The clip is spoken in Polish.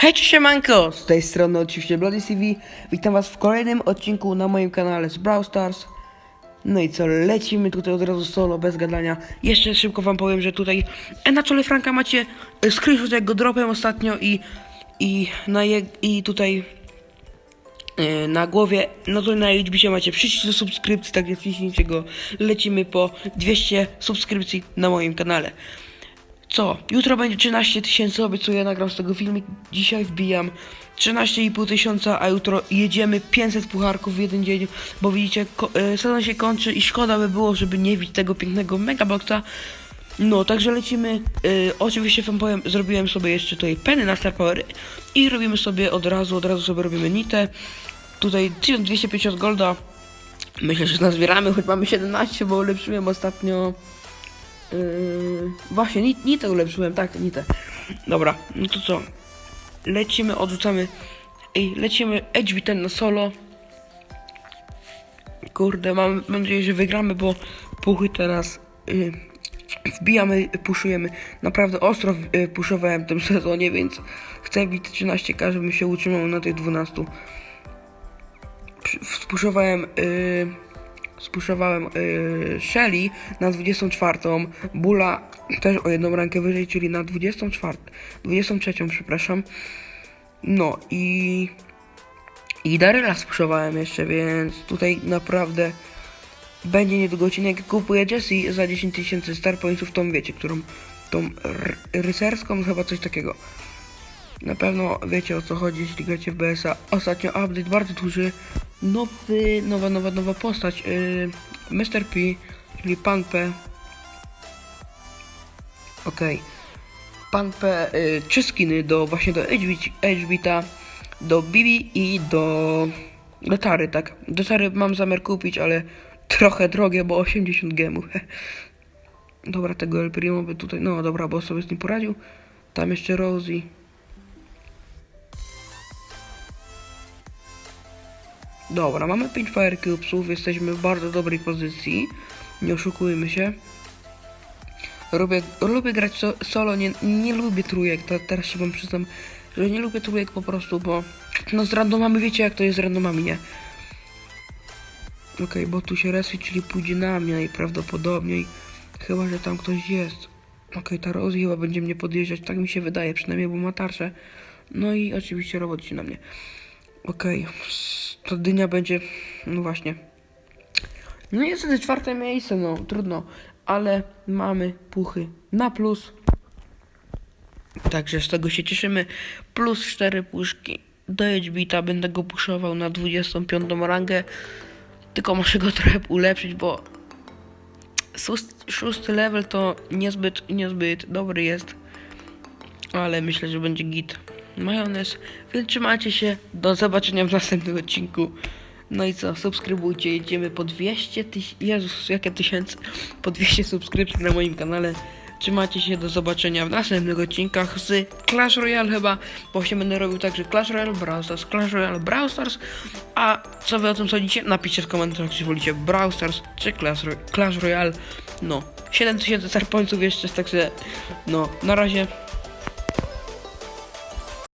Hej, cześć, siemanko! Z tej strony oczywiście Bloody TV. Witam was w kolejnym odcinku na moim kanale z Brawl Stars. No i co, lecimy tutaj od razu solo, bez gadania. Jeszcze szybko wam powiem, że tutaj e, na czole Franka macie e, screenshot, jak go dropem ostatnio i, i, na je, i tutaj e, na głowie, no to na YouTube macie przycisk do subskrypcji, tak więc wciśnijcie go. Lecimy po 200 subskrypcji na moim kanale. Co? Jutro będzie 13 tysięcy, obiecuję, nagram z tego filmik. Dzisiaj wbijam 13,5 tysiąca, a jutro jedziemy 500 pucharków w jeden dzień, bo widzicie, e, sezon się kończy i szkoda by było, żeby nie widzieć tego pięknego megaboxa. No, także lecimy. E, oczywiście wam powiem, zrobiłem sobie jeszcze tutaj peny na Star Power i robimy sobie od razu, od razu sobie robimy nitę. Tutaj 1250 golda. Myślę, że nazbieramy, choć mamy 17, bo ulepszyłem ostatnio. Yy, właśnie, nit, nitę ulepszyłem, tak, nitę. Dobra, no to co? Lecimy, odrzucamy. Ej, lecimy Edge ten na solo. Kurde, mam, mam nadzieję, że wygramy, bo puchy teraz yy, wbijamy, puszujemy. Naprawdę ostro yy, puszowałem w tym sezonie, więc chcę bić 13k, żebym się utrzymał na tych 12. Przy- Spuszowałem yy, spuszowałem yy, Shelly na 24, Bula też o jedną rankę wyżej, czyli na 24, 23, przepraszam. No i i Daryla spuszowałem jeszcze, więc tutaj naprawdę będzie niedługo odcinek. Kupuję Jessie za 10 tysięcy star pointsów, tą wiecie, którą tą rycerską, chyba coś takiego. Na pewno wiecie o co chodzi, jeśli gracie w BS-a. Ostatnio update bardzo duży. Nowy, nowa, nowa, nowa postać. Yy, Mr. P, czyli Pan P. Okej. Pan P, yy, trzy skiny do właśnie do Edgebit- Edgebita, do Bibi i do, do Tary, tak. Do Tary mam zamiar kupić, ale trochę drogie, bo 80 gemów. dobra, tego El Primo by tutaj, no dobra, bo sobie z nim poradził. Tam jeszcze Rosie. Dobra, mamy 5 Fire Cubesów, jesteśmy w bardzo dobrej pozycji. Nie oszukujmy się. Lubię, lubię grać so, solo, nie, nie lubię trójek, ta, teraz się wam przyznam, że nie lubię trójek po prostu, bo no z randomami wiecie jak to jest z randomami, nie? Okej, bo tu się respi, czyli pójdzie na mnie najprawdopodobniej. Chyba, że tam ktoś jest. Okej, ta Rosie chyba będzie mnie podjeżdżać, tak mi się wydaje, przynajmniej, bo ma tarczę. No i oczywiście robot się na mnie. Okej, to dynia będzie, no właśnie. No niestety czwarte miejsce, no trudno, ale mamy puchy na plus. Także z tego się cieszymy. Plus 4 puszki do bita, będę go puszował na 25 rangę. Tylko muszę go trochę ulepszyć, bo szósty level to niezbyt, niezbyt dobry jest. Ale myślę, że będzie git. Majonez. Więc trzymajcie się. Do zobaczenia w następnym odcinku. No i co? Subskrybujcie. Jedziemy po 200 tysięcy. Jezus, jakie tysięcy. Po 200 subskrypcji na moim kanale. Trzymajcie się. Do zobaczenia w następnych odcinkach z Clash Royale chyba. Bo się będę robił także Clash Royale, Brawl Stars, Clash Royale, Brawl Stars. A co wy o tym sądzicie? Napiszcie w komentarzach, czy wolicie Brawl Stars czy Clash, Ro- Clash Royale. No, 7000 star pointsów jeszcze, także no, na razie